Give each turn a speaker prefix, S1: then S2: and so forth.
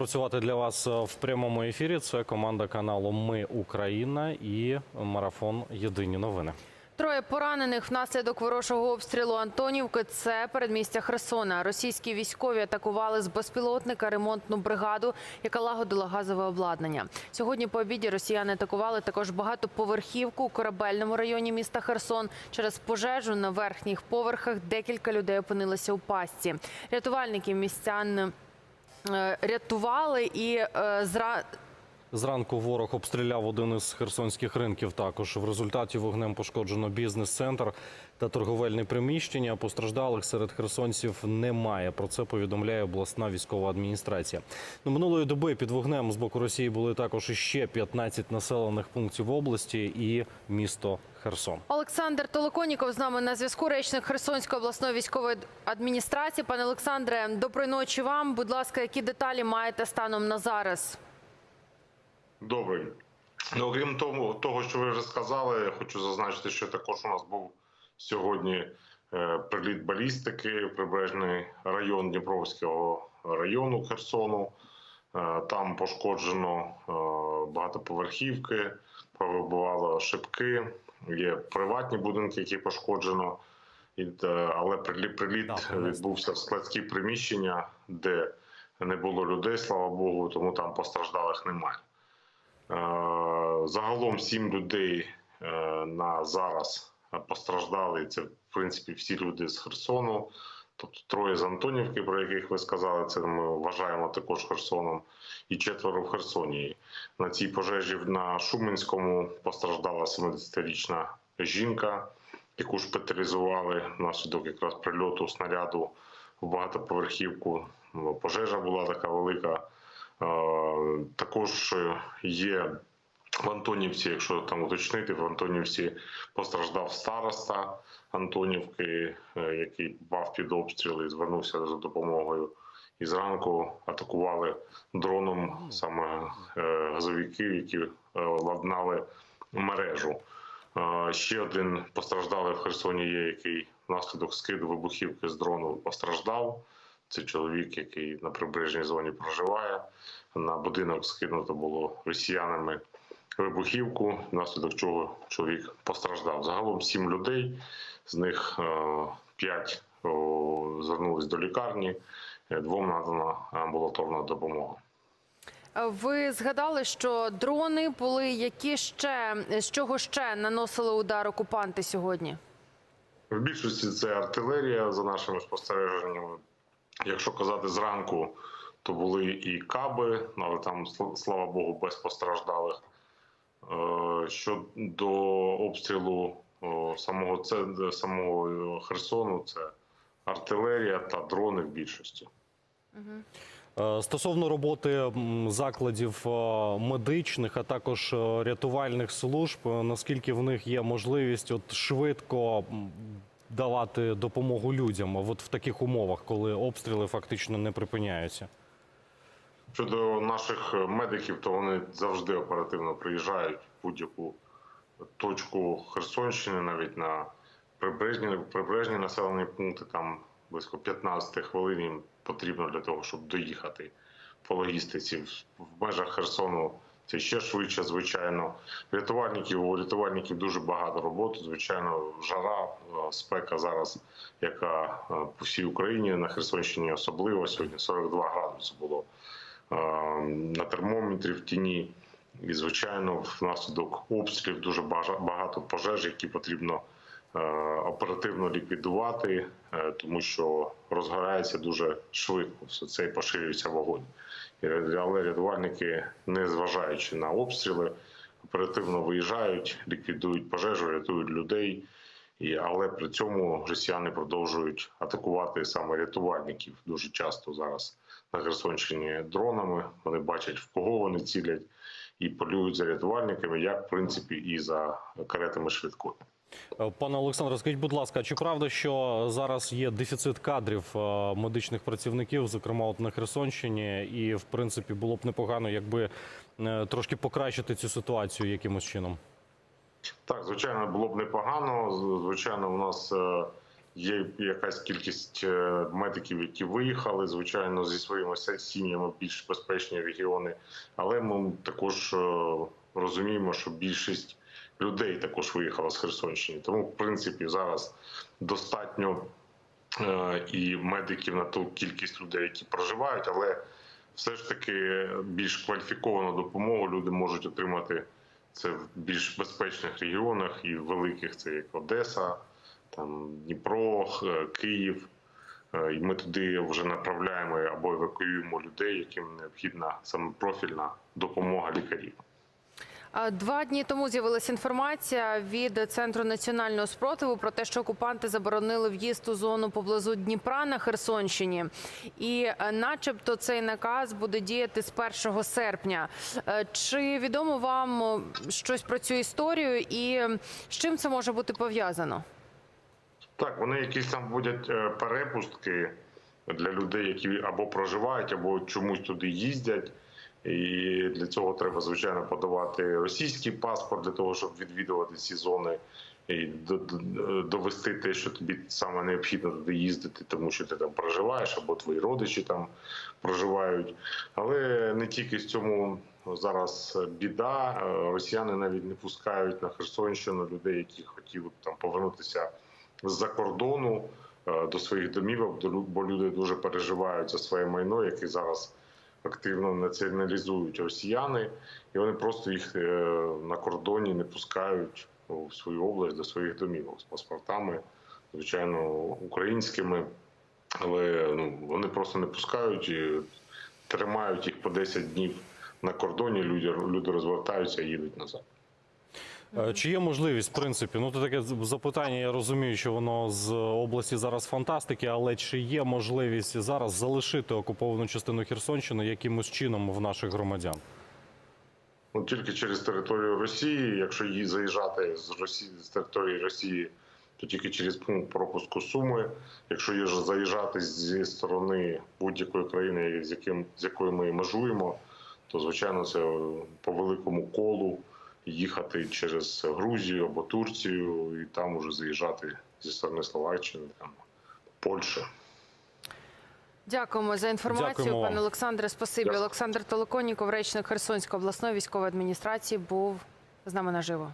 S1: Працювати для вас е, в прямому ефірі. Це команда каналу Ми Україна і марафон Єдині новини.
S2: Троє поранених внаслідок ворожого обстрілу Антонівки. Це передмістя Херсона. Російські військові атакували з безпілотника ремонтну бригаду, яка лагодила газове обладнання. Сьогодні по обіді росіяни атакували також багатоповерхівку у корабельному районі міста Херсон. Через пожежу на верхніх поверхах декілька людей опинилися у пастці. Рятувальники містян рятували і е, зра...
S1: Зранку ворог обстріляв один із херсонських ринків. Також в результаті вогнем пошкоджено бізнес-центр та торговельне приміщення. Постраждалих серед херсонців немає. Про це повідомляє обласна військова адміністрація. Ну, минулої доби під вогнем з боку Росії були також іще 15 населених пунктів області і місто Херсон.
S2: Олександр Толоконіков з нами на зв'язку. Речник Херсонської обласної військової адміністрації. Пане Олександре, доброї ночі вам. Будь ласка, які деталі маєте станом на зараз?
S3: Добрий. Ну, окрім того, того, що ви вже сказали, хочу зазначити, що також у нас був сьогодні е, приліт балістики, прибережний район Дніпровського району Херсону. Е, Там пошкоджено е, багатоповерхівки, повибивало шибки, є приватні будинки, які пошкоджено. Е, Але приліт, відбувся в складські приміщення, де не було людей, слава Богу, тому там постраждалих немає. Е, Загалом сім людей е, на зараз постраждали. Це в принципі всі люди з Херсону. Тобто троє з Антонівки, про яких ви сказали, це ми вважаємо також Херсоном, і четверо в Херсоні. На цій пожежі на Шуменському постраждала 70-річна жінка, яку шпиталізували внаслідок якраз прильоту снаряду в багатоповерхівку. Пожежа була така велика. Е, Також є в Антонівці, якщо там уточнити, в Антонівці постраждав староста Антонівки, е, який попав під обстріл і звернувся за допомогою. І зранку атакували дроном саме е, газовиків, які е, ладнали мережу. Ще один постраждалий в Херсоні є, який внаслідок скиду вибухівки з дрону постраждав. Це чоловік, який на прибережній зоні проживає. На будинок скинуто було росіянами вибухівку, внаслідок чого чоловік постраждав. Загалом сім людей, з них е, п'ять звернулись до лікарні, е, двом надана амбулаторна допомога.
S2: Ви згадали, що дрони були які ще з чого ще наносили удар окупанти сьогодні?
S3: В більшості це артилерія за нашими спостереженнями. Якщо казати зранку, то були і каби, але там, слава Богу, без постраждалих. Е, Щодо обстрілу самого це самого е, Херсону, це артилерія та дрони в більшості.
S1: Е, Стосовно роботи закладів медичних, а також рятувальних служб, наскільки в них є можливість от швидко давати допомогу людям от в таких умовах, коли обстріли фактично не припиняються?
S3: Щодо наших медиків, то вони завжди оперативно приїжджають в будь-яку точку Херсонщини, навіть на прибережні, прибережні населені пункти. Там близько 15 хвилин їм потрібно для того, щоб доїхати по логістиці. В- межах Херсону це ще швидше, звичайно. Рятувальників у рятувальників дуже багато роботи. Звичайно, жара, е, спека зараз, яка е, по всій Україні на Херсонщині особливо сьогодні 42 градуси було е, на термометрі в тіні. І, звичайно, внаслідок обстрілів дуже багато пожеж, які потрібно е, оперативно ліквідувати, е, тому що розгорається дуже швидко. Все це і поширюється вогонь. Але рятувальники, не зважаючи на обстріли, оперативно виїжджають, ліквідують пожежу, рятують людей. Але при цьому росіяни продовжують атакувати саме рятувальників дуже часто зараз на Херсонщині дронами. Вони бачать, в кого вони цілять, і полюють за рятувальниками, як в принципі і за каретами швидкої.
S1: Е, Пане Олександре, скажіть, будь ласка, чи правда, що зараз є дефіцит кадрів е, медичних працівників, зокрема от на Херсонщині, і в принципі було б непогано, якби е, трошки покращити цю ситуацію якимось чином?
S3: Так, звичайно, було б непогано. Звичайно, у нас Є якась кількість е, медиків, які виїхали, звичайно, зі своїми сім'ями більш безпечні регіони. Але ми також е, розуміємо, що більшість людей також виїхала з Херсонщини. Тому, в принципі, зараз достатньо е, і медиків на ту кількість людей, які проживають, але все ж таки більш кваліфіковану допомогу люди можуть отримати це в більш безпечних регіонах і великих, це як Одеса, там Дніпро, Київ. Е, І ми туди вже направляємо або евакуюємо людей, яким необхідна саме профільна допомога лікарів.
S2: Два дні тому з'явилася інформація від центру національного спротиву про те, що окупанти заборонили в'їзд у зону поблизу Дніпра на Херсонщині, і, е, начебто, цей наказ буде діяти з 1 серпня. Е, Чи відомо вам щось про цю історію, і з чим це може бути пов'язано?
S3: Так, вони якісь там вводять е, перепустки для людей, які або проживають, або чомусь туди їздять. І для цього треба, звичайно, подавати російський паспорт для того, щоб відвідувати ці зони і до- до- довести те, що тобі саме необхідно туди їздити, тому що ти там проживаєш, або твої родичі там проживають. Але не тільки в цьому зараз біда. Е, Росіяни навіть не пускають на Херсонщину людей, які хотіли б там повернутися з-за кордону е, до своїх домівок, бо люди дуже переживають за своє майно, яке зараз активно націоналізують росіяни, і вони просто їх е, на кордоні не пускають у свою область до своїх домівок з паспортами, звичайно, українськими, але ну, вони просто не пускають і тримають їх по 10 днів на кордоні. Люди, люди розвертаються і їдуть назад.
S1: Е, Чи є можливість, в принципі, ну то таке запитання, я розумію, що воно з області зараз фантастики, але чи є можливість зараз залишити окуповану частину Херсонщини якимось чином в наших громадян?
S3: Ну, тільки через територію Росії, якщо її заїжджати з Росії з території Росії, то тільки через пункт пропуску Суми. Якщо ж заїжджати зі сторони будь-якої країни, з яким з якою ми межуємо, то звичайно це по великому колу їхати через Грузію або Турцію і там уже заїжджати зі сторони Словаччини, там Польщі.
S2: Дякуємо за інформацію,
S1: Дякуємо
S2: пане Олександре. Спасибі.
S3: Дякую.
S2: Олександр Толоконіков, речник Херсонської обласної військової адміністрації, був з нами наживо.